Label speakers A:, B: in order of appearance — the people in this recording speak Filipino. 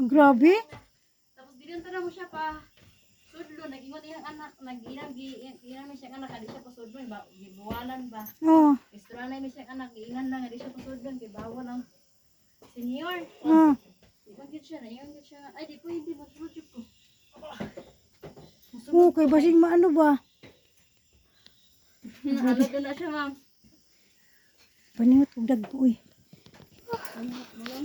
A: Ang grabe.
B: tapos dilin na mo siya pa. Sudlo, nag-ingon iyang anak, nag-inang gi-inang mi siyang anak, adi siya pa sudlo, ba, gibuwalan ba.
A: Oh.
B: Istra na mi siyang anak, giingan lang, adi siya pa sudlo, kay bawal ang senior.
A: Oh.
B: Gid siya, naingon gid siya. Ay, di pwede, masulod ko.
A: Oh, kay basing maano ba?
B: Ano doon na siya, ma'am.
A: Paningot kong dagpo eh.
B: Ano, ano lang?